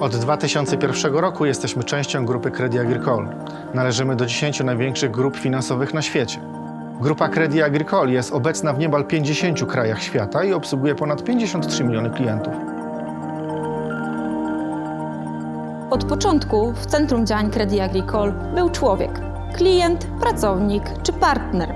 Od 2001 roku jesteśmy częścią grupy Credit Agricole. Należymy do 10 największych grup finansowych na świecie. Grupa Credit Agricole jest obecna w niemal 50 krajach świata i obsługuje ponad 53 miliony klientów. Od początku w centrum działań Credit Agricole był człowiek. Klient, pracownik czy partner.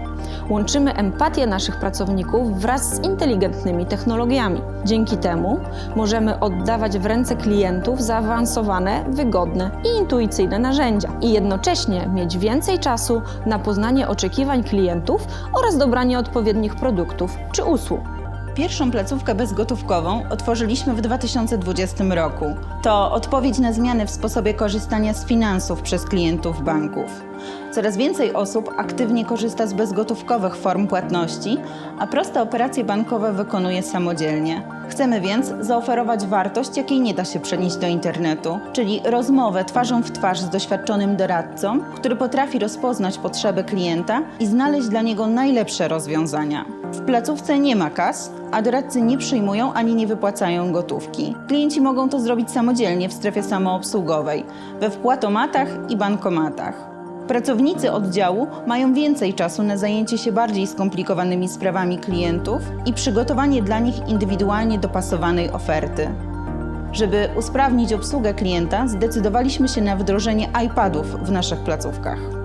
Łączymy empatię naszych pracowników wraz z inteligentnymi technologiami. Dzięki temu możemy oddawać w ręce klientów zaawansowane, wygodne i intuicyjne narzędzia i jednocześnie mieć więcej czasu na poznanie oczekiwań klientów oraz dobranie odpowiednich produktów czy usług. Pierwszą placówkę bezgotówkową otworzyliśmy w 2020 roku. To odpowiedź na zmiany w sposobie korzystania z finansów przez klientów banków. Coraz więcej osób aktywnie korzysta z bezgotówkowych form płatności, a proste operacje bankowe wykonuje samodzielnie. Chcemy więc zaoferować wartość, jakiej nie da się przenieść do internetu, czyli rozmowę twarzą w twarz z doświadczonym doradcą, który potrafi rozpoznać potrzeby klienta i znaleźć dla niego najlepsze rozwiązania. W placówce nie ma kas, a doradcy nie przyjmują ani nie wypłacają gotówki. Klienci mogą to zrobić samodzielnie w strefie samoobsługowej, we wpłatomatach i bankomatach. Pracownicy oddziału mają więcej czasu na zajęcie się bardziej skomplikowanymi sprawami klientów i przygotowanie dla nich indywidualnie dopasowanej oferty. Żeby usprawnić obsługę klienta, zdecydowaliśmy się na wdrożenie iPadów w naszych placówkach.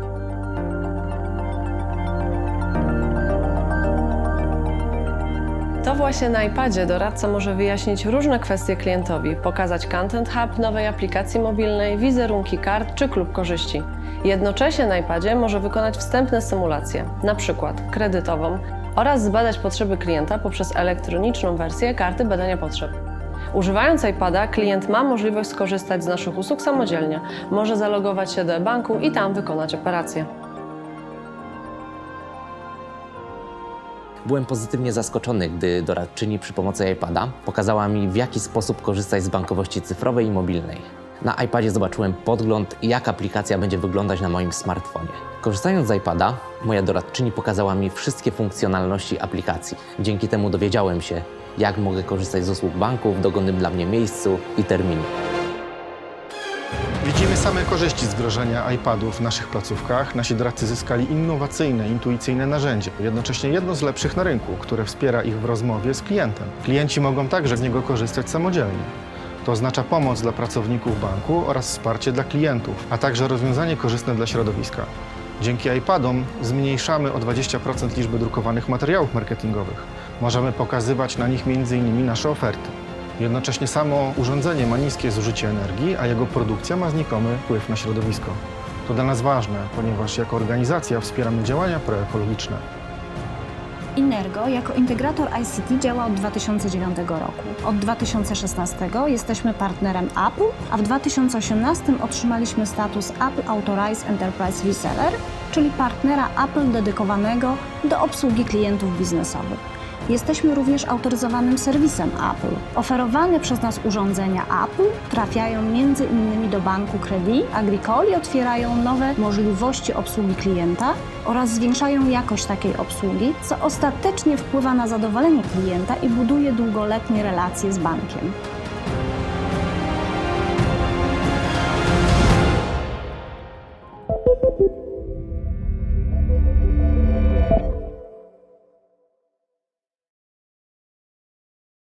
To właśnie na iPadzie doradca może wyjaśnić różne kwestie klientowi, pokazać Content Hub nowej aplikacji mobilnej, wizerunki kart czy klub korzyści. Jednocześnie na iPadzie może wykonać wstępne symulacje, np. kredytową, oraz zbadać potrzeby klienta poprzez elektroniczną wersję karty badania potrzeb. Używając iPada, klient ma możliwość skorzystać z naszych usług samodzielnie. Może zalogować się do e-banku i tam wykonać operację. Byłem pozytywnie zaskoczony, gdy doradczyni przy pomocy iPada pokazała mi, w jaki sposób korzystać z bankowości cyfrowej i mobilnej. Na iPadzie zobaczyłem podgląd, jak aplikacja będzie wyglądać na moim smartfonie. Korzystając z iPada, moja doradczyni pokazała mi wszystkie funkcjonalności aplikacji. Dzięki temu dowiedziałem się, jak mogę korzystać z usług banku w dogodnym dla mnie miejscu i terminie. Widzimy same korzyści z wdrożenia iPadów w naszych placówkach. Nasi doradcy zyskali innowacyjne, intuicyjne narzędzie, jednocześnie jedno z lepszych na rynku, które wspiera ich w rozmowie z klientem. Klienci mogą także z niego korzystać samodzielnie. To oznacza pomoc dla pracowników banku oraz wsparcie dla klientów, a także rozwiązanie korzystne dla środowiska. Dzięki iPadom zmniejszamy o 20% liczbę drukowanych materiałów marketingowych. Możemy pokazywać na nich m.in. nasze oferty. Jednocześnie samo urządzenie ma niskie zużycie energii, a jego produkcja ma znikomy wpływ na środowisko. To dla nas ważne, ponieważ jako organizacja wspieramy działania proekologiczne. Innergo jako integrator ICT działa od 2009 roku. Od 2016 jesteśmy partnerem Apple, a w 2018 otrzymaliśmy status Apple Authorized Enterprise Reseller, czyli partnera Apple dedykowanego do obsługi klientów biznesowych. Jesteśmy również autoryzowanym serwisem Apple. Oferowane przez nas urządzenia Apple trafiają m.in. do banku Credit Agricole i otwierają nowe możliwości obsługi klienta oraz zwiększają jakość takiej obsługi, co ostatecznie wpływa na zadowolenie klienta i buduje długoletnie relacje z bankiem.